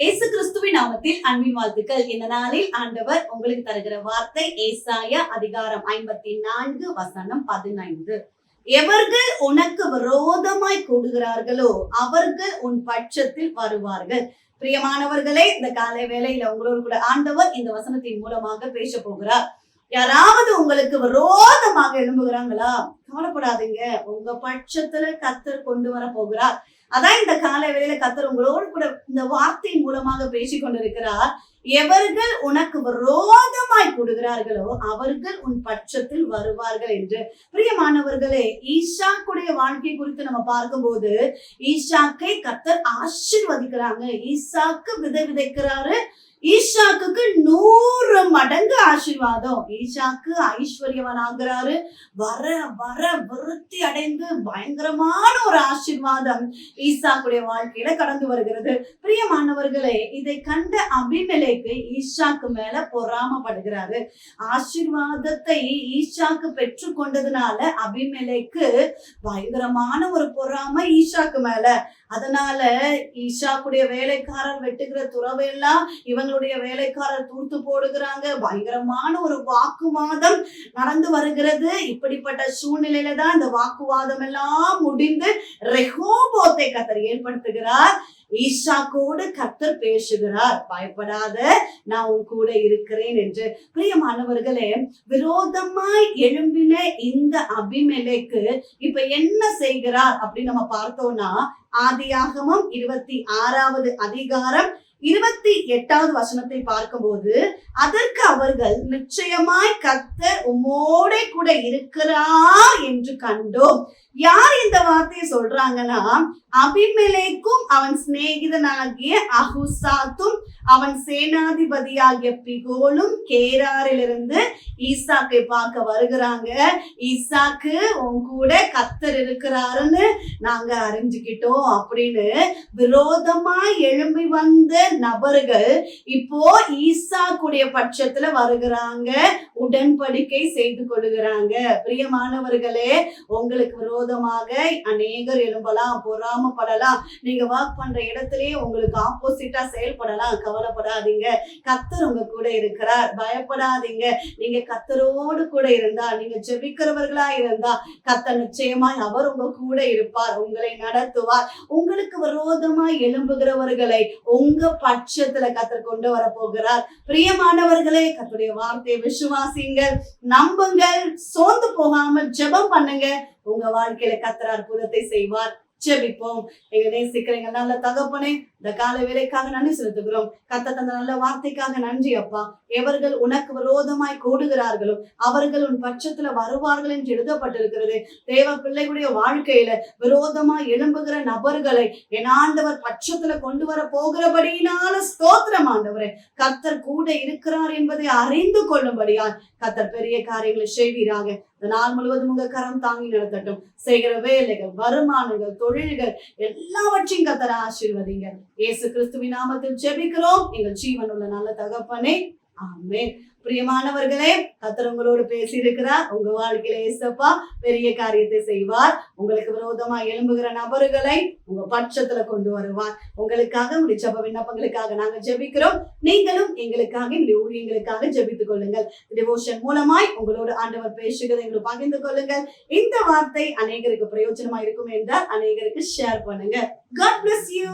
இயேசு கிறிஸ்துவின் நாமத்தில் அன்பின் வாழ்த்துக்கள். இந்த நாளில் ஆண்டவர் உங்களுக்கு தருகிற வார்த்தை ஏசாய அதிகாரம் ஐம்பத்தி நான்கு வசனம் பதினைந்து. எவர்கள் உனக்கு விரோதமாய் கூடுகிறார்களோ அவர்கள் உன் பட்சத்தில் வருவார்கள். பிரியமானவர்களே இந்த காலை வேலையில உங்களோடு கூட ஆண்டவர் இந்த வசனத்தின் மூலமாக பேச போகிறார். யாராவது உங்களுக்கு விரோதமாக எழும்புகிறாங்களா? கவலைப்படாதீங்க. உங்க பட்சத்துல கத்தர் கொண்டு வர போகிறார். அதான் இந்த காலை வேளையில கத்தர் உங்களோடு கூட இந்த வார்த்தையின் மூலமாக பேசிக் கொண்டிருக்கிறார் எவர்கள் உனக்கு விரோதமாய் கொடுக்கிறார்களோ அவர்கள் உன் பட்சத்தில் வருவார்கள் என்று. பிரியமானவர்களே ஈஷாக்குடைய வாழ்க்கை குறித்து நம்ம பார்க்கும்போது ஈஷாக்கை கத்தர் ஆசிர்வதிக்கிறாங்க. ஈசாக்கு விதை விதைக்கிறாரு. ஈஷாக்கு நூறு மடங்கு ஆசீர்வாதம். ஈஷாக்கு ஐஸ்வர்யவன் ஆகிறாரு வர வர விருத்தி அடைந்து பயங்கரமான ஒரு ஆசீர்வாதம் ஈசாக்குடைய வாழ்க்கையில கடந்து வருகிறது. பிரியமானவர்களே இதை கண்ட அபிமெலேக்கு ஈஷாக்கு மேல பொறாமப்படுகிறாரு. ஆசீர்வாதத்தை ஈஷாக்கு பெற்று கொண்டதுனால அபிமெலேக்கு பயங்கரமான ஒரு பொறாம ஈஷாக்கு மேல. அதனால ஈஷாக்குடைய வேலைக்காரர் வெட்டுகிற துறவையெல்லாம் இவங்களுடைய வேலைக்காரர் தூர்த்து போடுகிறாங்க. பயங்கரமான ஒரு வாக்குவாதம் நடந்து வருகிறது. இப்படிப்பட்ட சூழ்நிலையில தான் இந்த வாக்குவாதம் எல்லாம் முடிந்து ரெஹோபோத்தை கத்தர் ஏற்படுத்துகிறார். ஈஷாக்கோடு கத்தர் பேசுகிறார். பயப்படாத நான் உன் கூட இருக்கிறேன் என்று. பிரியமானவர்களே விரோதமாய் எழும்பின இந்த அபிமேலைக்கு இப்ப என்ன செய்கிறார் அப்படின்னு நம்ம பார்த்தோம்னா ஆதியாகமம் இருபத்தி ஆறாவது அதிகாரம் இருபத்தி எட்டாவது வசனத்தை பார்க்கும்போது அதற்கு அவர்கள் நிச்சயமாய் கத்தர் உம்மோடே கூட இருக்கிறார் என்று கண்டோம். யார் இந்த வார்த்தையை சொல்றாங்கன்னா? அபிமலைக்கும் அவன் சிநேகிதனாகிய அஹுசாத்தும் அவன் சேனாதிபதியாகிய பிகோலும் கேராரிலிருந்து ஈசாக்கை பார்க்க வருகிறாங்க. ஈசாக்கு உன் கூட கத்தர் இருக்கிறாருன்னு நாங்க அறிஞ்சுக்கிட்டோம் அப்படின்னு விரோதமா எழும்பி வந்த நபர்கள் இப்போ ஈசாக்குடைய பட்சத்துல வருகிறாங்க. உடன்படிக்கை செய்து கொள்ளுகிறாங்க. பிரியமானவர்களே உங்களுக்கு விரோதமாக அநேகர் எழும்பலாம் பொறாமப்படலாம். நீங்க ஒர்க் பண்ற இடத்திலேயே உங்களுக்கு ஆப்போசிட்டா செயல்படலாம். கவலைப்படாதீங்க. கத்தர் உங்க கூட இருக்கிறார். பயப்படாதீங்க. நீங்க கத்தரோடு கூட இருந்தா நீங்க ஜெபிக்கிறவர்களா இருந்தா கத்தர் நிச்சயமாய் அவர் உங்க கூட இருப்பார் உங்களை நடத்துவார். உங்களுக்கு விரோதமாய் எழும்புகிறவர்களை உங்க பட்சத்துல கத்தர் கொண்டு வர போகிறார் பிரியமானவர்களே கத்துடைய வார்த்தையை விசுவாசிங்கள் நம்புங்கள். சோர்ந்து போகாமல் ஜெபம் பண்ணுங்க. உங்க வாழ்க்கையில கத்திர அற்புதத்தை செய்வார். ஜெபிப்போம். எங்க நேசிக்கிறீங்க. நல்ல தகப்பனே இந்த கால வேலைக்காக நன்றி செலுத்துகிறோம். கத்த தந்த நல்ல வார்த்தைக்காக நன்றி அப்பா. எவர்கள் உனக்கு விரோதமாய் கூடுகிறார்களோ அவர்கள் உன் பட்சத்துல வருவார்கள் என்று எழுதப்பட்டிருக்கிறது. தேவ பிள்ளைகளுடைய வாழ்க்கையில விரோதமாய் எழும்புகிற நபர்களை என் ஆண்டவர் பட்சத்துல கொண்டு வர போகிறபடியினால ஸ்தோத்திரம் ஆண்டவரே. கர்த்தர் கூட இருக்கிறார் என்பதை அறிந்து கொள்ளும்படியால் கத்தர் பெரிய காரியங்களை செய்வீராக. இந்த நாள் முழுவதும் உங்க கரம் தாங்கி நடத்தட்டும். செய்கிற வேலைகள் வருமானங்கள் தொழில்கள் எல்லாவற்றையும் கத்தர ஆசீர்வதிங்க. இயேசு கிறிஸ்துவின் நாமத்தில் ஜெபிக்கிறோம். எங்கள் ஜீவன் உள்ள நல்ல தகப்பனே ஆமென். பிரியமானவர்களே கத்தர் உங்களோடு பேசி இருக்கிறார் உங்க வாழ்க்கையில ஏசப்பா பெரிய காரியத்தை செய்வார். உங்களுக்கு விரோதமா எழும்புகிற நபர்களை உங்க பட்சத்துல கொண்டு வருவார். உங்களுக்காக உங்களுடைய விண்ணப்பங்களுக்காக நாங்க ஜெபிக்கிறோம். நீங்களும் எங்களுக்காக எங்களுடைய ஊழியங்களுக்காக ஜெபித்துக் கொள்ளுங்கள். டிவோஷன் மூலமாய் உங்களோடு ஆண்டவர் பேசுகிறதை எங்களுக்கு பகிர்ந்து கொள்ளுங்கள். இந்த வார்த்தை அநேகருக்கு பிரயோஜனமா இருக்கும் என்றால் அநேகருக்கு ஷேர் பண்ணுங்க. God bless you